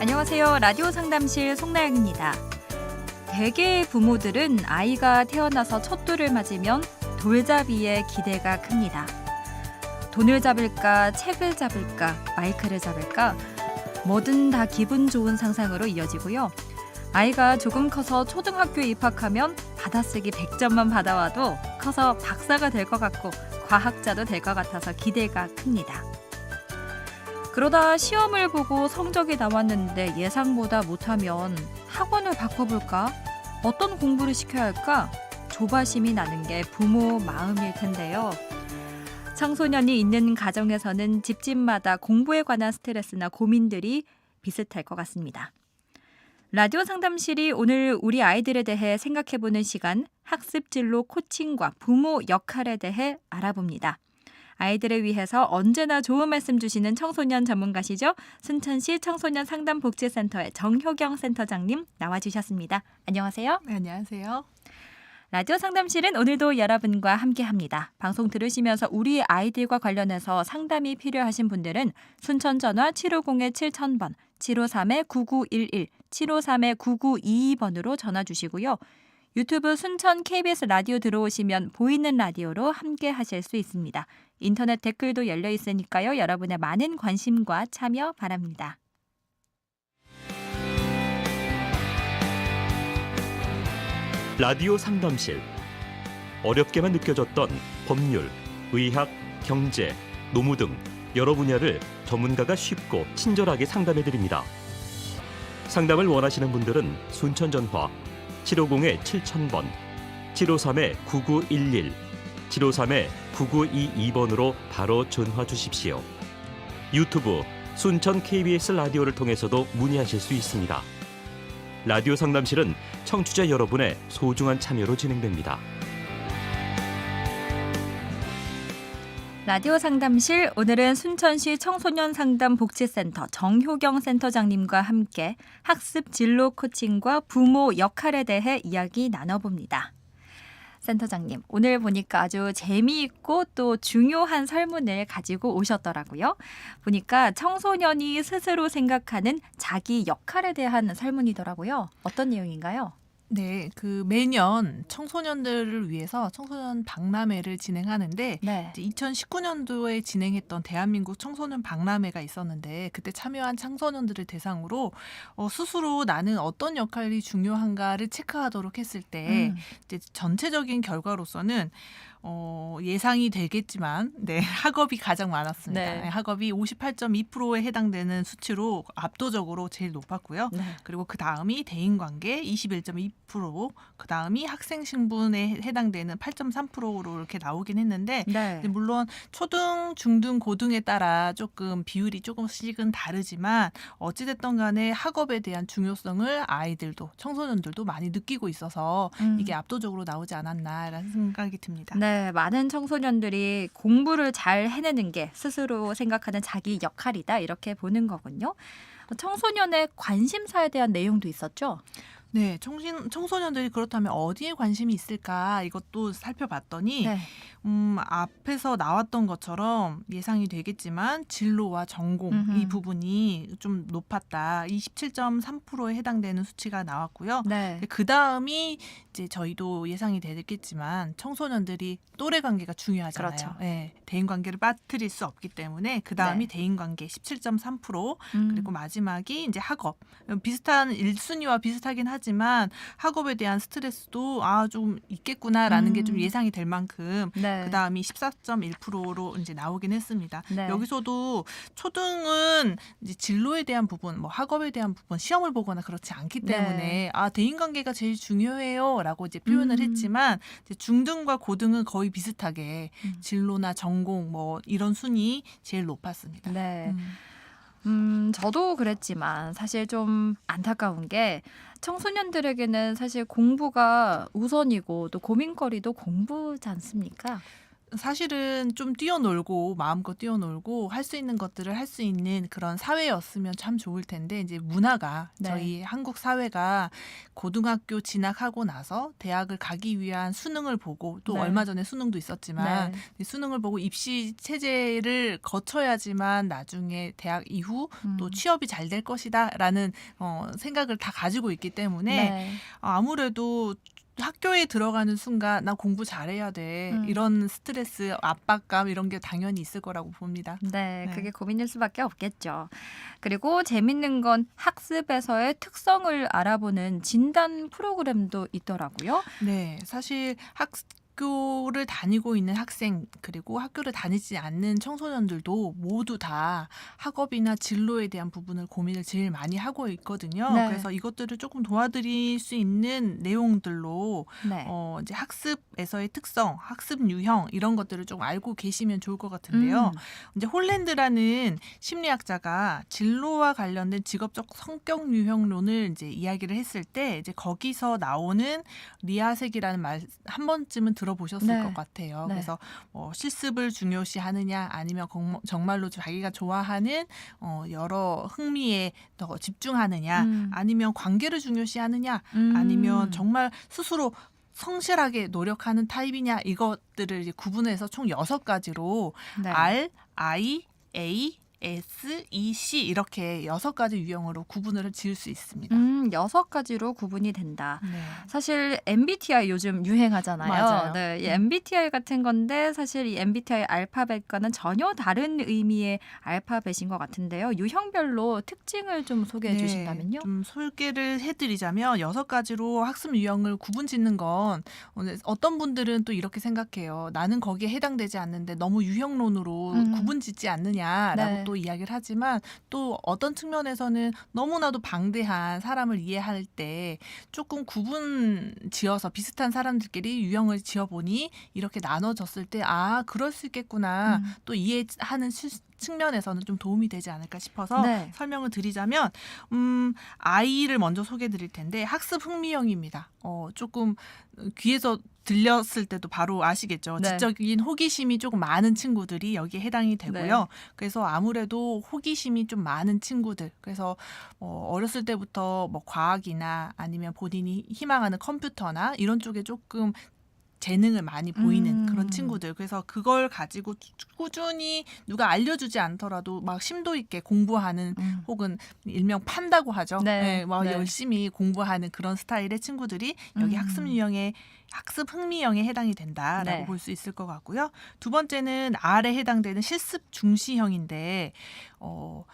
안녕하세요. 라디오 상담실 송나영입니다. 대개의 부모들은 아이가 태어나서 첫 돌을 맞으면 돌잡이에 기대가 큽니다. 돈을 잡을까, 책을 잡을까, 마이크를 잡을까, 뭐든 다 기분 좋은 상상으로 이어지고요. 아이가 조금 커서 초등학교에 입학하면 받아쓰기 100점만 받아와도 커서 박사가 될 것 같고 과학자도 될 것 같아서 기대가 큽니다. 그러다 시험을 보고 성적이 나왔는데 예상보다 못하면 학원을 바꿔볼까? 어떤 공부를 시켜야 할까? 조바심이 나는 게 부모 마음일 텐데요. 청소년이 있는 가정에서는 집집마다 공부에 관한 스트레스나 고민들이 비슷할 것 같습니다. 라디오 상담실이 오늘 우리 아이들에 대해 생각해보는 시간 학습 진로 코칭과 부모 역할에 대해 알아봅니다. 아이들을 위해서 언제나 좋은 말씀 주시는 청소년 전문가시죠. 순천시 청소년 상담복지센터의 정효경 센터장님 나와주셨습니다. 안녕하세요. 네, 안녕하세요. 라디오 상담실은 오늘도 여러분과 함께 합니다. 방송 들으시면서 우리 아이들과 관련해서 상담이 필요하신 분들은 순천 전화 750-7000번, 753-9911, 753-9922번으로 전화 주시고요. 유튜브 순천 KBS 라디오 들어오시면 보이는 라디오로 함께 하실 수 있습니다. 인터넷 댓글도 열려 있으니까요. 여러분의 많은 관심과 참여 바랍니다. 라디오 상담실 어렵게만 느껴졌던 법률, 의학, 경제, 노무 등 여러 분야를 전문가가 쉽고 친절하게 상담해 드립니다. 상담을 원하시는 분들은 순천 전화 750-7000번, 753-9911, 753-9922번으로 바로 전화 주십시오. 유튜브 순천 KBS 라디오를 통해서도 문의하실 수 있습니다. 라디오 상담실은 청취자 여러분의 소중한 참여로 진행됩니다. 라디오 상담실 오늘은 순천시 청소년 상담 복지센터 정효경 센터장님과 함께 학습 진로 코칭과 부모 역할에 대해 이야기 나눠봅니다. 센터장님, 오늘 보니까 아주 재미있고 또 중요한 설문을 가지고 오셨더라고요. 보니까 청소년이 스스로 생각하는 자기 역할에 대한 설문이더라고요. 어떤 내용인가요? 네, 그 매년 청소년들을 위해서 청소년 박람회를 진행하는데 네. 이제 2019년도에 진행했던 대한민국 청소년 박람회가 있었는데 그때 참여한 청소년들을 대상으로 어, 스스로 나는 어떤 역할이 중요한가를 체크하도록 했을 때 음, 이제 전체적인 결과로서는 어, 예상이 되겠지만 네 학업이 가장 많았습니다. 네. 네, 학업이 58.2%에 해당되는 수치로 압도적으로 제일 높았고요. 네. 그리고 그 다음이 대인관계 21.2%, 그 다음이 학생 신분에 해당되는 8.3%로 이렇게 나오긴 했는데 네. 물론 초등, 중등, 고등에 따라 조금 비율이 조금씩은 다르지만 어찌됐든 간에 학업에 대한 중요성을 아이들도 청소년들도 많이 느끼고 있어서 음. 이게 압도적으로 나오지 않았나라는 생각이 듭니다. 네, 많은 청소년들이 공부를 잘 해내는 게 스스로 생각하는 자기 역할이다 이렇게 보는 거군요. 청소년의 관심사에 대한 내용도 있었죠. 네, 청신, 청소년들이 그렇다면 어디에 관심이 있을까 이것도 살펴봤더니 네. 음, 앞에서 나왔던 것처럼 예상이 되겠지만 진로와 전공 음흠. 이 부분이 좀 높았다. 27.3%에 해당되는 수치가 나왔고요. 네. 그 다음이 이제 저희도 예상이 되겠지만 청소년들이 또래 관계가 중요하잖아요. 그렇죠. 예, 대인 관계를 빠뜨릴 수 없기 때문에 그 다음이 네. 대인 관계 17.3% 음. 그리고 마지막이 이제 학업. 비슷한 1순위와 비슷하긴 하지만 학업에 대한 스트레스도 아 좀 있겠구나라는 게좀 음. 예상이 될 만큼 네. 그 다음이 14.1%로 이제 나오긴 했습니다. 네. 여기서도 초등은 이제 진로에 대한 부분, 뭐 학업에 대한 부분, 시험을 보거나 그렇지 않기 네. 때문에 아 대인관계가 제일 중요해요라고 이제 표현을 음. 했지만 이제 중등과 고등은 거의 비슷하게 음. 진로나 전공 뭐 이런 순위 제일 높았습니다. 네. 음. 음, 저도 그랬지만 사실 좀 안타까운 게 청소년들에게는 사실 공부가 우선이고 또 고민거리도 공부지 않습니까? 사실은 좀 뛰어놀고 마음껏 뛰어놀고 할 수 있는 것들을 할 수 있는 그런 사회였으면 참 좋을 텐데 이제 문화가 네. 저희 한국 사회가 고등학교 진학하고 나서 대학을 가기 위한 수능을 보고 또 네. 얼마 전에 수능도 있었지만 네. 이 수능을 보고 입시 체제를 거쳐야지만 나중에 대학 이후 또 음. 취업이 잘 될 것이다라는 어, 생각을 다 가지고 있기 때문에 네. 아무래도 학교에 들어가는 순간 나 공부 잘해야 돼 음. 이런 스트레스 압박감 이런 게 당연히 있을 거라고 봅니다. 네, 네. 그게 고민일 수밖에 없겠죠. 그리고 재밌는 건 학습에서의 특성을 알아보는 진단 프로그램도 있더라고요. 네, 사실 학 교를 다니고 있는 학생 그리고 학교를 다니지 않는 청소년들도 모두 다 학업이나 진로에 대한 부분을 고민을 제일 많이 하고 있거든요. 네. 그래서 이것들을 조금 도와드릴 수 있는 내용들로 네. 어, 이제 학습에서의 특성, 학습 유형 이런 것들을 좀 알고 계시면 좋을 것 같은데요. 음, 이제 홀랜드라는 심리학자가 진로와 관련된 직업적 성격 유형론을 이제 이야기를 했을 때 이제 거기서 나오는 리아색이라는 말 한 번쯤은 들어 보셨을 네. 것 같아요. 네. 그래서 뭐 실습을 중요시 하느냐 아니면 공- 정말로 자기가 좋아하는 어, 여러 흥미에 더 집중하느냐 음. 아니면 관계를 중요시 하느냐 음. 아니면 정말 스스로 성실하게 노력하는 타입이냐 이것들을 이제 구분해서 총 여섯 가지로 네. R, I, A, S, E, C 이렇게 여섯 가지 유형으로 구분을 지을 수 있습니다. 음, 여섯 가지로 구분이 된다. 네. 사실 MBTI 요즘 유행하잖아요. 맞아요. 네, 이 음. MBTI 같은 건데 사실 이 MBTI 알파벳과는 전혀 다른 의미의 알파벳인 것 같은데요. 유형별로 특징을 좀 소개해 네, 주신다면요. 좀 소개를 해드리자면 여섯 가지로 학습 유형을 구분 짓는 건 오늘 어떤 분들은 또 이렇게 생각해요. 나는 거기에 해당되지 않는데 너무 유형론으로 음. 구분 짓지 않느냐라고 네. 또 이야기를 하지만 또 어떤 측면에서는 너무나도 방대한 사람을 이해할 때 조금 구분 지어서 비슷한 사람들끼리 유형을 지어보니 이렇게 나눠졌을 때 아 그럴 수 있겠구나 음. 또 이해하는 시- 측면에서는 좀 도움이 되지 않을까 싶어서 네. 설명을 드리자면 음 아이를 먼저 소개해 드릴 텐데 학습 흥미형입니다. 어 조금 귀에서 들렸을 때도 바로 아시겠죠. 네. 지적인 호기심이 조금 많은 친구들이 여기에 해당이 되고요. 네. 그래서 아무래도 호기심이 좀 많은 친구들. 그래서 어, 어렸을 때부터 뭐 과학이나 아니면 본인이 희망하는 컴퓨터나 이런 쪽에 조금 재능을 많이 보이는 음. 그런 친구들. 그래서 그걸 가지고 꾸준히 누가 알려주지 않더라도 막 심도 있게 공부하는 음. 혹은 일명 판다고 하죠. 네. 네, 막 네. 열심히 공부하는 그런 스타일의 친구들이 여기 음. 학습 유형에 학습 흥미형에 해당이 된다라고 네. 볼수 있을 것 같고요. 두 번째는 R에 해당되는 실습 중시형인데 어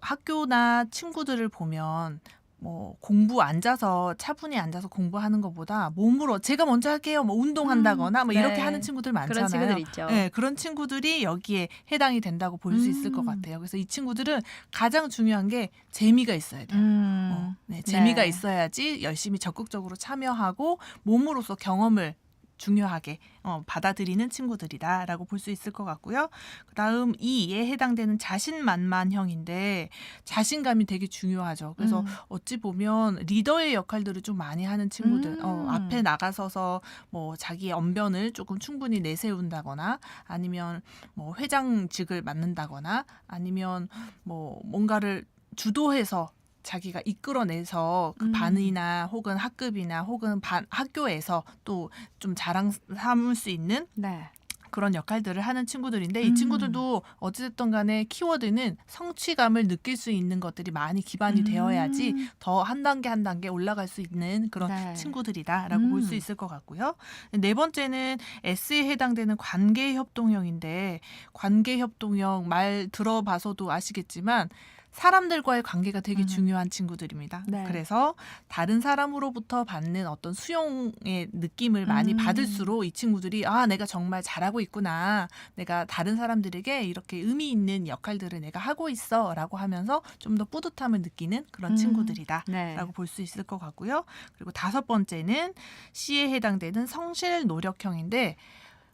학교나 친구들을 보면 뭐 공부 앉아서 차분히 앉아서 공부하는 것보다 몸으로 제가 먼저 할게요. 뭐 운동한다거나 뭐 네. 이렇게 하는 친구들 많잖아요. 그런 친구들 있죠. 네, 그런 친구들이 여기에 해당이 된다고 볼 수 있을 것 음. 같아요. 그래서 이 친구들은 가장 중요한 게 재미가 있어야 돼요. 음. 어, 네, 재미가 네. 있어야지 열심히 적극적으로 참여하고 몸으로서 경험을 중요하게 어, 받아들이는 친구들이다라고 볼 수 있을 것 같고요. 그다음 이에 해당되는 자신만만형인데 자신감이 되게 중요하죠. 그래서 음. 어찌 보면 리더의 역할들을 좀 많이 하는 친구들, 어, 음. 앞에 나가서서 뭐 자기의 언변을 조금 충분히 내세운다거나 아니면 뭐 회장직을 맡는다거나 아니면 뭐 뭔가를 주도해서 자기가 이끌어내서 그 음. 반이나 혹은 학급이나 혹은 반 학교에서 또 좀 자랑 삼을 수 있는 네. 그런 역할들을 하는 친구들인데 이 음. 친구들도 어찌됐든 간에 키워드는 성취감을 느낄 수 있는 것들이 많이 기반이 되어야지 음. 더한 단계 한 단계 올라갈 수 있는 그런 네. 친구들이다라고 볼수 음. 있을 것 같고요. 네 번째는 S에 해당되는 관계 협동형인데 관계 협동형 말 들어봐서도 아시겠지만 사람들과의 관계가 되게 음. 중요한 친구들입니다. 네. 그래서 다른 사람으로부터 받는 어떤 수용의 느낌을 많이 음. 받을수록 이 친구들이 아 내가 정말 잘하고 있구나 내가 다른 사람들에게 이렇게 의미 있는 역할들을 내가 하고 있어라고 하면서 좀 더 뿌듯함을 느끼는 그런 음. 친구들이다. 네. 라고 볼수 있을 것 같고요. 그리고 다섯 번째는 C에 해당되는 성실 노력형인데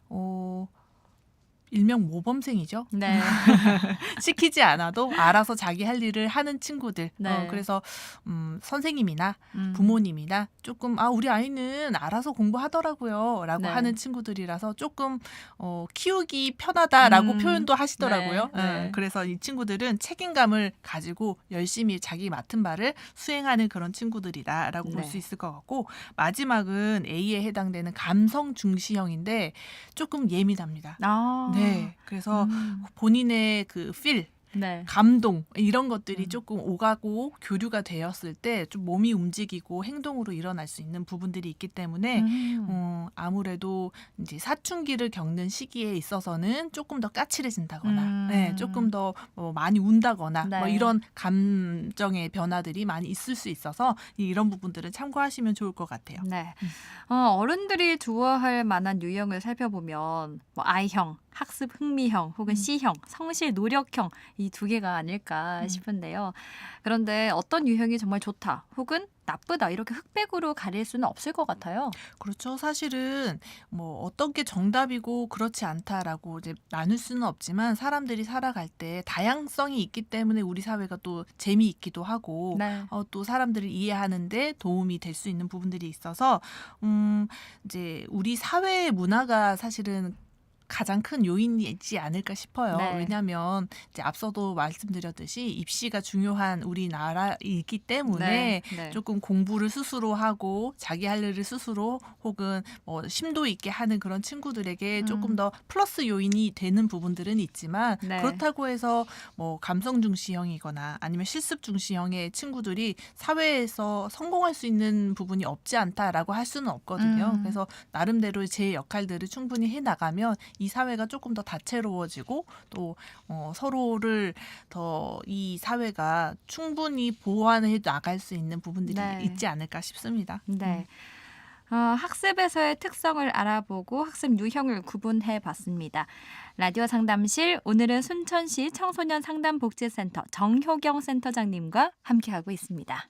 어 일명 모범생이죠. 네. 시키지 않아도 알아서 자기 할 일을 하는 친구들. 네. 어, 그래서 음, 선생님이나 음. 부모님이나 조금 아 우리 아이는 알아서 공부하더라고요라고 네. 하는 친구들이라서 조금 어, 키우기 편하다라고 음. 표현도 하시더라고요. 네, 네. 예, 그래서 이 친구들은 책임감을 가지고 열심히 자기 맡은 바를 수행하는 그런 친구들이다라고 볼 네. 수 있을 것 같고 마지막은 A에 해당되는 감성 중시형인데 조금 예민합니다. 아. 네, 그래서 음. 본인의 그 필, 네. 감동 이런 것들이 음. 조금 오가고 교류가 되었을 때 좀 몸이 움직이고 행동으로 일어날 수 있는 부분들이 있기 때문에 음. 어, 아무래도 이제 사춘기를 겪는 시기에 있어서는 조금 더 까칠해진다거나, 음. 네, 조금 더 어, 많이 운다거나 네. 뭐 이런 감정의 변화들이 많이 있을 수 있어서 이런 부분들은 참고하시면 좋을 것 같아요. 네. 어, 어른들이 좋아할 만한 유형을 살펴보면 뭐 I형, 학습 흥미형, 혹은 음. C형, 성실 노력형 이 두 개가 아닐까 음. 싶은데요. 그런데 어떤 유형이 정말 좋다, 혹은 나쁘다 이렇게 흑백으로 가릴 수는 없을 것 같아요. 그렇죠. 사실은 뭐 어떤 게 정답이고 그렇지 않다라고 이제 나눌 수는 없지만 사람들이 살아갈 때 다양성이 있기 때문에 우리 사회가 또 재미있기도 하고 네. 어, 또 사람들을 이해하는데 도움이 될 수 있는 부분들이 있어서 음 이제 우리 사회의 문화가 사실은 가장 큰 요인이지 않을까 싶어요. 네. 왜냐하면 이제 앞서도 말씀드렸듯이 입시가 중요한 우리나라이기 때문에 네. 조금 공부를 스스로 하고 자기 할 일을 스스로 혹은 뭐 심도 있게 하는 그런 친구들에게 음. 조금 더 플러스 요인이 되는 부분들은 있지만 네. 그렇다고 해서 뭐 감성 중시형이거나 아니면 실습 중시형의 친구들이 사회에서 성공할 수 있는 부분이 없지 않다라고 할 수는 없거든요. 음. 그래서 나름대로 제 역할들을 충분히 해 나가면 이 사회가 조금 더 다채로워지고 또 어, 서로를 더 이 사회가 충분히 보완해 나갈 수 있는 부분들이 네. 있지 않을까 싶습니다. 네. 어, 학습에서의 특성을 알아보고 학습 유형을 구분해 봤습니다. 라디오 상담실 오늘은 순천시 청소년 상담복지센터 정효경 센터장님과 함께하고 있습니다.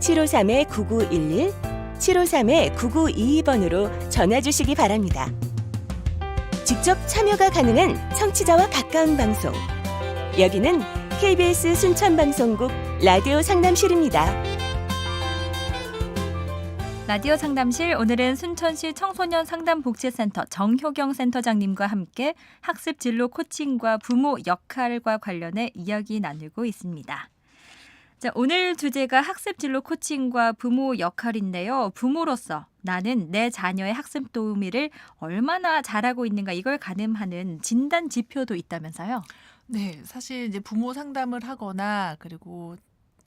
753-9911, 753-9922번으로 전화 주시기 바랍니다. 직접 참여가 가능한 청취자와 가까운 방송. 여기는 KBS 순천방송국 라디오 상담실입니다. 라디오 상담실 오늘은 순천시 청소년 상담복지센터 정효경 센터장님과 함께 학습 진로 코칭과 부모 역할과 관련해 이야기 나누고 있습니다. 자, 오늘 주제가 학습 진로 코칭과 부모 역할인데요. 부모로서 나는 내 자녀의 학습 도우미를 얼마나 잘하고 있는가 이걸 가늠하는 진단 지표도 있다면서요. 네, 사실 이제 부모 상담을 하거나 그리고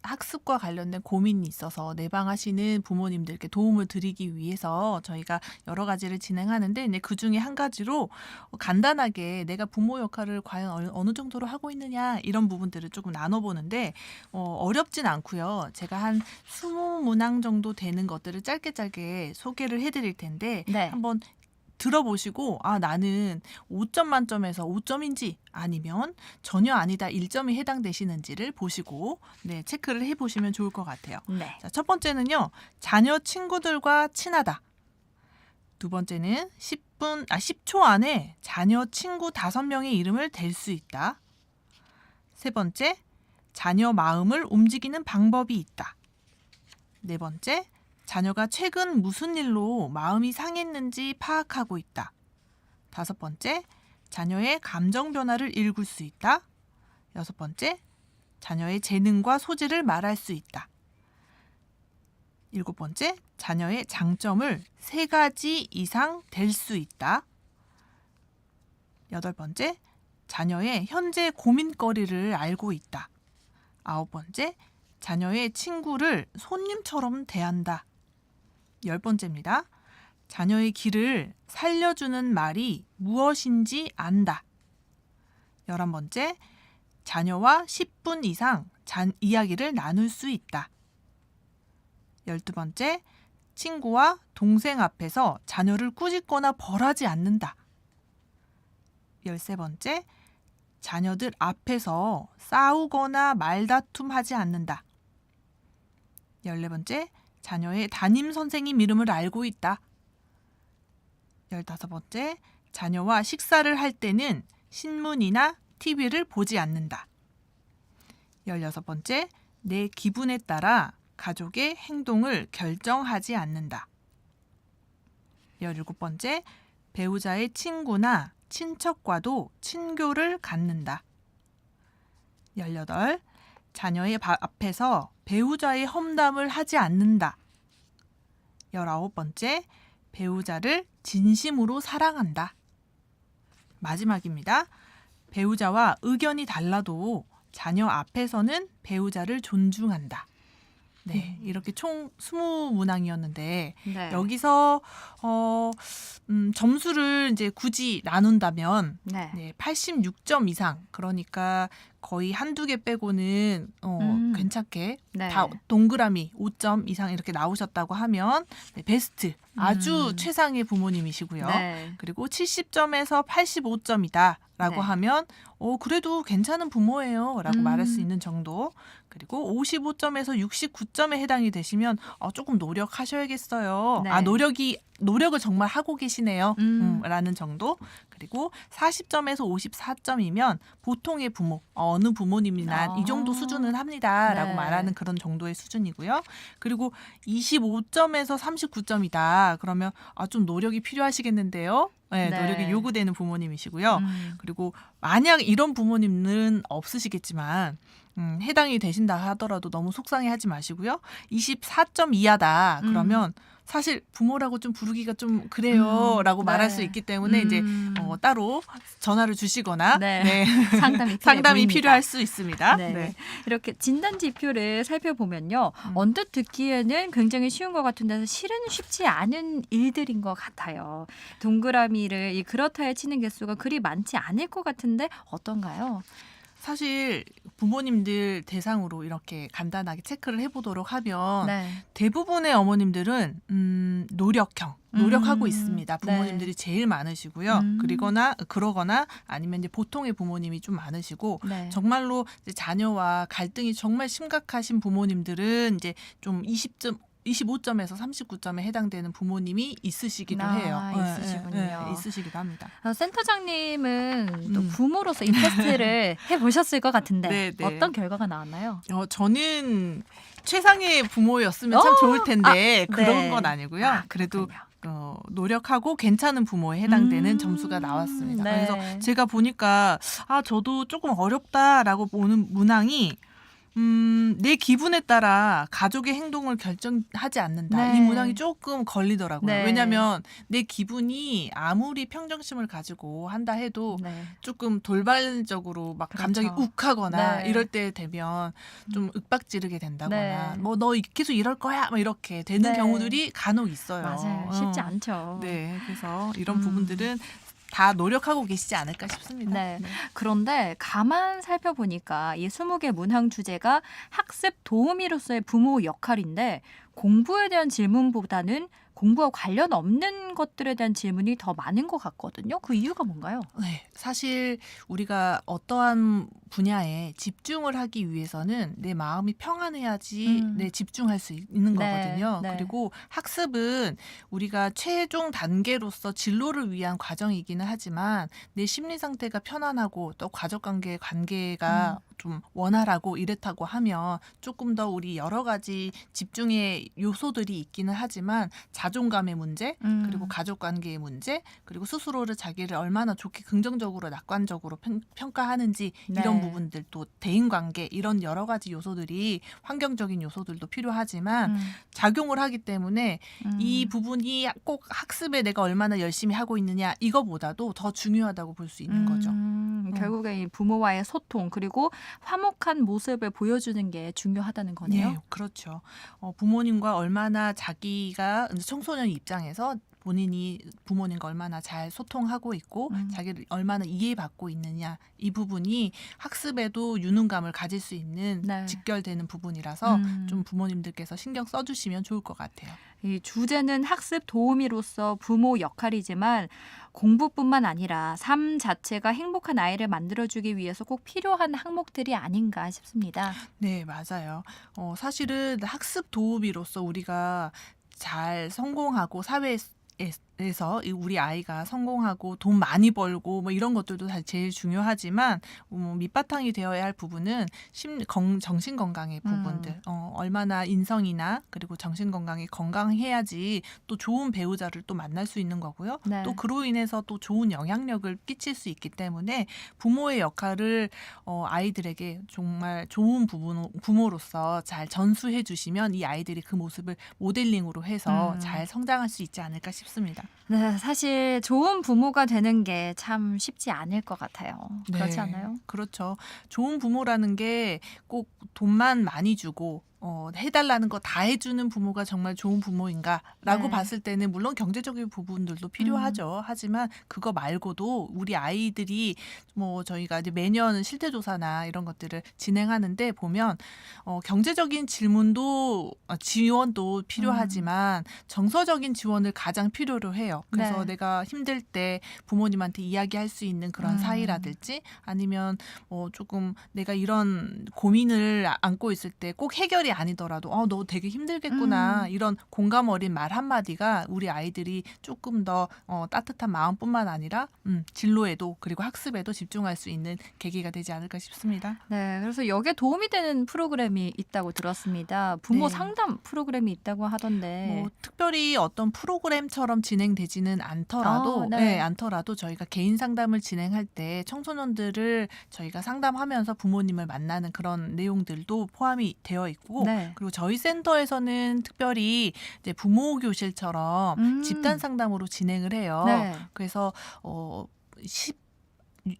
학습과 관련된 고민이 있어서 내방하시는 부모님들께 도움을 드리기 위해서 저희가 여러 가지를 진행하는데 이제 그 중에 한 가지로 간단하게 내가 부모 역할을 과연 어느- 정도로 하고 있느냐 이런 부분들을 조금 나눠보는데 어, 어렵진 않고요. 제가 한 20문항 정도 되는 것들을 짧게 짧게 소개를 해드릴 텐데 네. 한번 들어보시고 아 나는 5점 만점에서 5점인지 아니면 전혀 아니다 1점이 해당되시는지를 보시고 네 체크를 해보시면 좋을 것 같아요. 네. 자, 첫 번째는요 자녀 친구들과 친하다. 두 번째는 10분 아 10초 안에 자녀 친구 5명의 이름을 댈 수 있다. 세 번째 자녀 마음을 움직이는 방법이 있다. 네 번째 자녀가 최근 무슨 일로 마음이 상했는지 파악하고 있다. 다섯 번째, 자녀의 감정 변화를 읽을 수 있다. 여섯 번째, 자녀의 재능과 소질을 말할 수 있다. 일곱 번째, 자녀의 장점을 세 가지 이상 될 수 있다. 여덟 번째, 자녀의 현재 고민거리를 알고 있다. 아홉 번째, 자녀의 친구를 손님처럼 대한다. 열 번째입니다. 자녀의 길을 살려주는 말이 무엇인지 안다. 열한 번째, 자녀와 10분 이상 잔 이야기를 나눌 수 있다. 열두 번째, 친구와 동생 앞에서 자녀를 꾸짖거나 벌하지 않는다. 열세 번째, 자녀들 앞에서 싸우거나 말다툼하지 않는다. 열네 번째, 자녀의 담임 선생님 이름을 알고 있다. 열다섯 번째, 자녀와 식사를 할 때는 신문이나 TV를 보지 않는다. 열여섯 번째, 내 기분에 따라 가족의 행동을 결정하지 않는다. 열일곱 번째, 배우자의 친구나 친척과도 친교를 갖는다. 열여덟, 자녀의 바- 앞에서 배우자의 험담을 하지 않는다. 열아홉 번째, 배우자를 진심으로 사랑한다. 마지막입니다. 배우자와 의견이 달라도 자녀 앞에서는 배우자를 존중한다. 네, 이렇게 총 20문항이었는데 네. 여기서 어 음, 점수를 이제 굳이 나눈다면 네. 네, 86점 이상. 그러니까 거의 한두 개 빼고는 어, 음. 괜찮게 네. 다 동그라미 5점 이상 이렇게 나오셨다고 하면 네, 베스트. 아주 음. 최상의 부모님이시고요. 네. 그리고 70점에서 85점이다라고 네. 하면 어 그래도 괜찮은 부모예요라고 음. 말할 수 있는 정도. 그리고 55점에서 69점에 해당이 되시면 어 조금 노력하셔야겠어요. 네. 아 노력이 노력을 정말 하고 계시네요. 음. 음, 라는 정도. 그리고 40점에서 54점이면 보통의 부모, 어느 부모님이나 아. 이 정도 수준은 합니다 라고 네. 말하는 그런 정도의 수준이고요. 그리고 25점에서 39점이다. 그러면 아, 좀 노력이 필요하시겠는데요. 네, 네. 노력이 요구되는 부모님이시고요. 음. 그리고 만약 이런 부모님은 없으시겠지만 음, 해당이 되신다 하더라도 너무 속상해하지 마시고요. 24점 이하다. 음. 그러면 사실 부모라고 좀 부르기가 좀 그래요라고 음, 말할 네. 수 있기 때문에 이제 음. 어, 따로 전화를 주시거나 네. 네, 상담이, 상담이. 필요할 수 있습니다. 네. 네. 이렇게 진단 지표를 살펴보면요. 음. 언뜻 듣기에는 굉장히 쉬운 것 같은데 실은 쉽지 않은 일들인 것 같아요. 동그라미를 이 그렇다에 치는 개수가 그리 많지 않을 것 같은데 어떤가요? 사실 부모님들 대상으로 이렇게 간단하게 체크를 해보도록 하면 네. 대부분의 어머님들은 음, 노력형 노력하고 음, 있습니다. 부모님들이 제일 많으시고요. 음. 그리거나 그러거나 아니면 이제 보통의 부모님이 좀 많으시고 네. 정말로 자녀와 갈등이 정말 심각하신 부모님들은 이제 좀 20점 25점에서 39점에 해당되는 부모님이 있으시기도 아, 해요. 예, 있으시군요. 예, 예, 있으시기도 합니다. 어, 센터장님은 또 음. 부모로서 이 테스트를 해보셨을 것 같은데 네, 네. 어떤 결과가 나왔나요? 어, 저는 최상의 부모였으면 어? 참 좋을 텐데 아, 그런 네. 건 아니고요. 아, 그래도. 어, 노력하고 괜찮은 부모에 해당되는 음, 점수가 나왔습니다. 네. 그래서 제가 보니까 아 저도 조금 어렵다라고 보는 문항이 음, 내 기분에 따라 가족의 행동을 결정하지 않는다. 네. 이 문항이 조금 걸리더라고요. 네. 왜냐하면 내 기분이 아무리 평정심을 가지고 한다 해도 네. 조금 돌발적으로 막 그렇죠. 감정이 욱하거나 네. 이럴 때 되면 좀 윽박지르게 된다거나 네. 뭐너 계속 이럴 거야 뭐 이렇게 되는 네. 경우들이 간혹 있어요. 맞아요. 어. 쉽지 않죠. 네, 그래서 이런 음. 부분들은 다 노력하고 계시지 않을까 싶습니다. 네. 그런데 가만 살펴보니까 이 20개 문항 주제가 학습 도우미로서의 부모 역할인데 공부에 대한 질문보다는 공부와 관련 없는 것들에 대한 질문이 더 많은 것 같거든요. 그 이유가 뭔가요? 네, 사실 우리가 어떠한 분야에 집중을 하기 위해서는 내 마음이 평안해야지 음. 내 집중할 수 있는 네, 거거든요. 네. 그리고 학습은 우리가 최종 단계로서 진로를 위한 과정이기는 하지만 내 심리 상태가 편안하고 또 가족 관계의 관계가 음. 좀 원활하고 이렇다고 하면 조금 더 우리 여러 가지 집중의 요소들이 있기는 하지만 자존감의 문제 음. 그리고 가족 관계의 문제, 그리고 스스로를 자기를 얼마나 좋게 긍정적으로 낙관적으로 평, 평가하는지 네. 이런 부분들 또 대인 관계 이런 여러 가지 요소들이 환경적인 요소들도 필요하지만 음, 작용을 하기 때문에 음. 이 부분이 꼭 학습에 내가 얼마나 열심히 하고 있느냐 이거보다도 더 중요하다고 볼 수 있는 거죠. 음, 음. 결국에 이 부모와의 소통 그리고 화목한 모습을 보여주는 게 중요하다는 거네요. 네, 그렇죠. 어, 부모님과 얼마나 자기가 청소년 입장에서 본인이 부모님과 얼마나 잘 소통하고 있고 음. 자기를 얼마나 이해받고 있느냐 이 부분이 학습에도 유능감을 가질 수 있는 네. 직결되는 부분이라서 음. 좀 부모님들께서 신경 써주시면 좋을 것 같아요. 이 주제는 학습 도우미로서 부모 역할이지만 공부뿐만 아니라 삶 자체가 행복한 아이를 만들어주기 위해서 꼭 필요한 항목들이 아닌가 싶습니다. 네, 맞아요. 어, 사실은 학습 도우미로서 우리가 잘 성공하고 사회에 서이 우리 아이가 성공하고 돈 많이 벌고 뭐 이런 것들도 사실 제일 중요하지만 음, 밑바탕이 되어야 할 부분은 심, 건, 정신 건강의 음. 부분들 어, 얼마나 인성이나 그리고 정신 건강이 건강해야지 또 좋은 배우자를 또 만날 수 있는 거고요. 네. 또 그로 인해서 또 좋은 영향력을 끼칠 수 있기 때문에 부모의 역할을 어, 아이들에게 정말 좋은 부분, 부모로서 잘 전수해 주시면 이 아이들이 그 모습을 모델링으로 해서 음. 잘 성장할 수 있지 않을까 싶습니다. 네, 사실 좋은 부모가 되는 게 참 쉽지 않을 것 같아요. 그렇지 네, 않아요? 그렇죠. 좋은 부모라는 게 꼭 돈만 많이 주고 어, 해달라는 거 다 해주는 부모가 정말 좋은 부모인가라고 네. 봤을 때는 물론 경제적인 부분들도 필요하죠. 음. 하지만 그거 말고도 우리 아이들이 뭐 저희가 이제 매년 실태조사나 이런 것들을 진행하는데 보면 어, 경제적인 질문도 어, 지원도 필요하지만 정서적인 지원을 가장 필요로 해요. 그래서 네. 내가 힘들 때 부모님한테 이야기할 수 있는 그런 음. 사이라든지 아니면 어 조금 내가 이런 고민을 안고 있을 때 꼭 해결이 아니더라도 어 너 되게 힘들겠구나 음. 이런 공감 어린 말 한마디가 우리 아이들이 조금 더 어, 따뜻한 마음뿐만 아니라 음, 진로에도 그리고 학습에도 집중할 수 있는 계기가 되지 않을까 싶습니다. 네, 그래서 여기에 도움이 되는 프로그램이 있다고 들었습니다. 부모 네. 상담 프로그램이 있다고 하던데. 뭐 특별히 어떤 프로그램처럼 진행되지는 않더라도 아, 네. 네, 않더라도 저희가 개인 상담을 진행할 때 청소년들을 저희가 상담하면서 부모님을 만나는 그런 내용들도 포함이 되어 있고 네. 그리고 저희 센터에서는 특별히 이제 부모 교실처럼 음. 집단 상담으로 진행을 해요. 네. 그래서 어 10,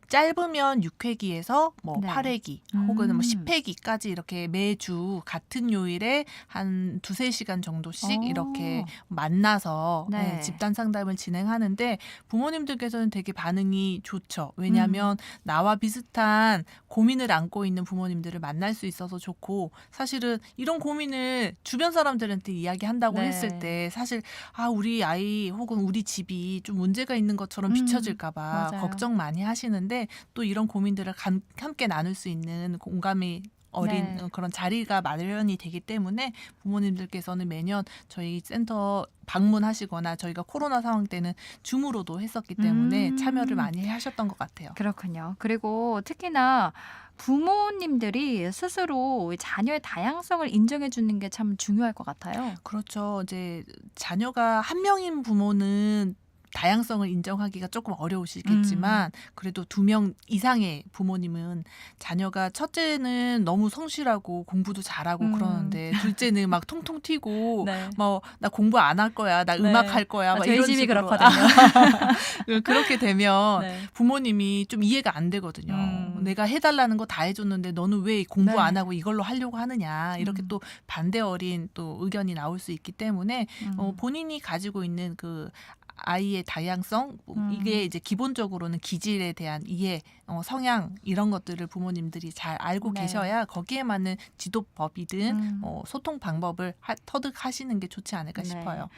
짧으면 6회기에서 뭐 네. 8회기 음. 혹은 뭐 10회기까지 이렇게 매주 같은 요일에 한 두세 시간 정도씩 어. 이렇게 만나서 네. 네, 집단 상담을 진행하는데 부모님들께서는 되게 반응이 좋죠. 왜냐하면 음. 나와 비슷한 고민을 안고 있는 부모님들을 만날 수 있어서 좋고 사실은 이런 고민을 주변 사람들한테 이야기한다고 네. 했을 때 사실 아 우리 아이 혹은 우리 집이 좀 문제가 있는 것처럼 음, 비춰질까봐 맞아요. 걱정 많이 하시는 데 또 이런 고민들을 감- 함께 나눌 수 있는 공감이 어린 네. 그런 자리가 마련이 되기 때문에 부모님들께서는 매년 저희 센터 방문하시거나 저희가 코로나 상황 때는 줌으로도 했었기 때문에 음. 참여를 많이 하셨던 것 같아요. 그렇군요. 그리고 특히나 부모님들이 스스로 자녀의 다양성을 인정해 주는 게 참 중요할 것 같아요. 그렇죠. 이제 자녀가 한 명인 부모는 다양성을 인정하기가 조금 어려우시겠지만 그래도 두 명 이상의 부모님은 자녀가 첫째는 너무 성실하고 공부도 잘하고 음. 그러는데 둘째는 막 통통 튀고 네. 뭐나 공부 안 할 거야 나 네. 음악 할 거야 아, 막 이런 집이 식으로 그렇거든요. 그렇게 되면 네. 부모님이 좀 이해가 안 되거든요. 음. 내가 해달라는 거 다 해줬는데 너는 왜 공부 네. 안 하고 이걸로 하려고 하느냐 이렇게 음. 또 반대 어린 또 의견이 나올 수 있기 때문에 음. 어, 본인이 가지고 있는 그 아이의 다양성 뭐 음. 이게 이제 기본적으로는 기질에 대한 이해, 어, 성향 이런 것들을 부모님들이 잘 알고 네. 계셔야 거기에 맞는 지도법이든 음. 어, 소통 방법을 하, 터득하시는 게 좋지 않을까 네. 싶어요.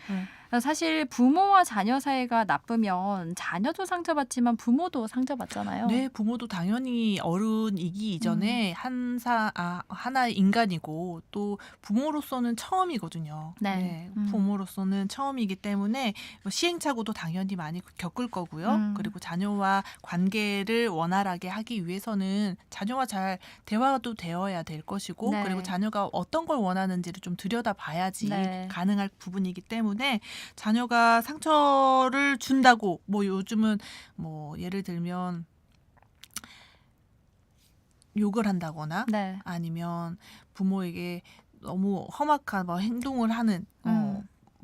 사실 부모와 자녀 사이가 나쁘면 자녀도 상처받지만 부모도 상처받잖아요. 네, 부모도 당연히 어른이기 이전에 한사 아, 하나의 인간이고 또 부모로서는 처음이거든요. 네. 음. 부모로서는 처음이기 때문에 뭐 시행착오도 당연히 많이 겪을 거고요. 음. 그리고 자녀와 관계를 원활하게 하기 위해서는 자녀와 잘 대화도 되어야 될 것이고 네. 그리고 자녀가 어떤 걸 원하는지를 좀 들여다 봐야지 네. 가능할 부분이기 때문에 자녀가 상처를 준다고 뭐 요즘은 뭐 예를 들면 욕을 한다거나 네. 아니면 부모에게 너무 험악한 뭐 행동을 하는 어, 음.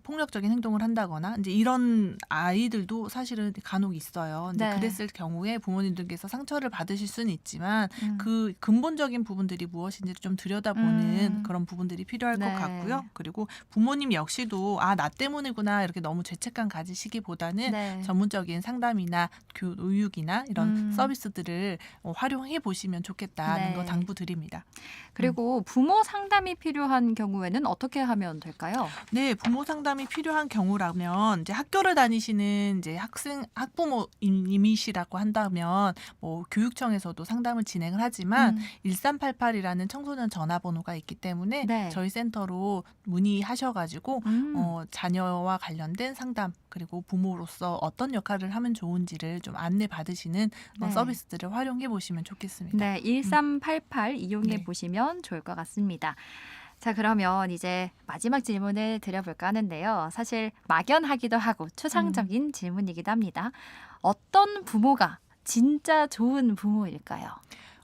폭력적인 행동을 한다거나 이제 이런 아이들도 사실은 간혹 있어요. 근데 네. 그랬을 경우에 부모님들께서 상처를 받으실 수는 있지만 음. 그 근본적인 부분들이 무엇인지 좀 들여다보는 음. 그런 부분들이 필요할 네. 것 같고요. 그리고 부모님 역시도 아 나 때문이구나 이렇게 너무 죄책감 가지시기보다는 네. 전문적인 상담이나 교 의육이나 이런 음. 서비스들을 어, 활용해 보시면 좋겠다는 네. 거 당부드립니다. 그리고 부모 상담이 필요한 경우에는 어떻게 하면 될까요? 네, 부모 상담 이 필요한 경우라면 이제 학교를 다니시는 이제 학생 학부모님이시라고 한다면 뭐 교육청에서도 상담을 진행을 하지만 음. 1388이라는 청소년 전화번호가 있기 때문에 네. 저희 센터로 문의하셔가지고 음. 어, 자녀와 관련된 상담 그리고 부모로서 어떤 역할을 하면 좋은지를 좀 안내 받으시는 어, 네. 서비스들을 활용해 보시면 좋겠습니다. 네, 1388 이용해 네. 보시면 좋을 것 같습니다. 자, 그러면 이제 마지막 질문을 드려볼까 하는데요. 사실 막연하기도 하고 추상적인 음. 질문이기도 합니다. 어떤 부모가 진짜 좋은 부모일까요?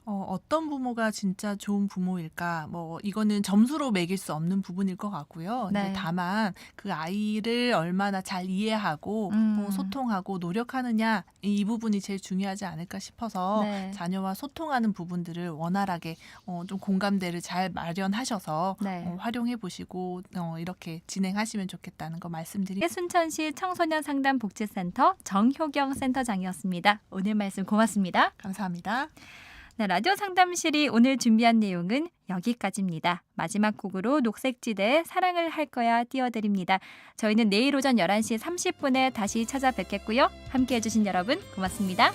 어, 어떤 부모가 진짜 좋은 부모일까? 뭐 이거는 점수로 매길 수 없는 부분일 것 같고요. 네. 이제 다만 그 아이를 얼마나 잘 이해하고 음. 어, 소통하고 노력하느냐 이 부분이 제일 중요하지 않을까 싶어서 네. 자녀와 소통하는 부분들을 원활하게 어, 좀 공감대를 잘 마련하셔서 네. 어, 활용해 보시고 어, 이렇게 진행하시면 좋겠다는 거 말씀드립니다. 순천시 청소년 상담 복지센터 정효경 센터장이었습니다. 오늘 말씀 고맙습니다. 감사합니다. 네, 라디오 상담실이 오늘 준비한 내용은 여기까지입니다. 마지막 곡으로 녹색지대의 사랑을 할 거야 띄워드립니다. 저희는 내일 오전 11시 30분에 다시 찾아뵙겠고요. 함께 해 주신 여러분 고맙습니다.